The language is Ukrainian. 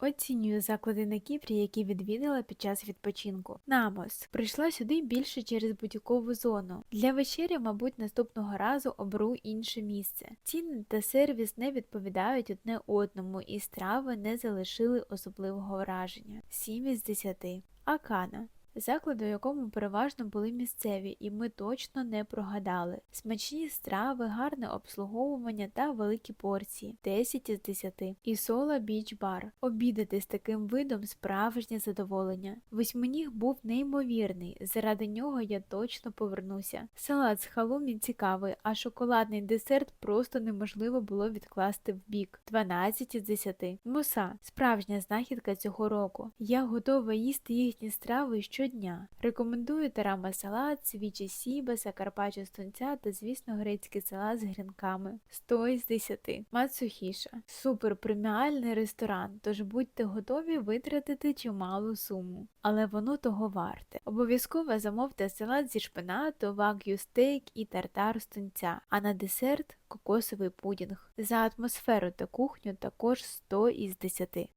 Оцінюю заклади на Кіпрі, які відвідала під час відпочинку. Намос прийшла сюди більше через будь-якову зону. Для вечері, мабуть, наступного разу оберу інше місце. Ціни та сервіс не відповідають одне одному, і страви не залишили особливого враження. 7 із 10. Акана. Заклад, у якому переважно були місцеві, і ми точно не прогадали. Смачні страви, гарне обслуговування та великі порції 10 із 10. І Сола Біч Бар. Обідати з таким видом справжнє задоволення. Восьминіг був неймовірний, заради нього я точно повернуся. Салат з халумі цікавий, а шоколадний десерт просто неможливо було відкласти в бік. 12 із 10. Муса справжня знахідка цього року. Я готова їсти їхні страви щодня. Рекомендую тарама салат, свічі сіба, сакарпачо з тунця та, звісно, грецький салат з грінками. 100 із 10. Мацухіша. Супер преміальний ресторан, тож будьте готові витратити чималу суму. Але воно того варте. Обов'язково замовте салат зі шпинату, вагю стейк і тартар з тунця, а на десерт кокосовий пудінг. За атмосферу та кухню також 100 із 10.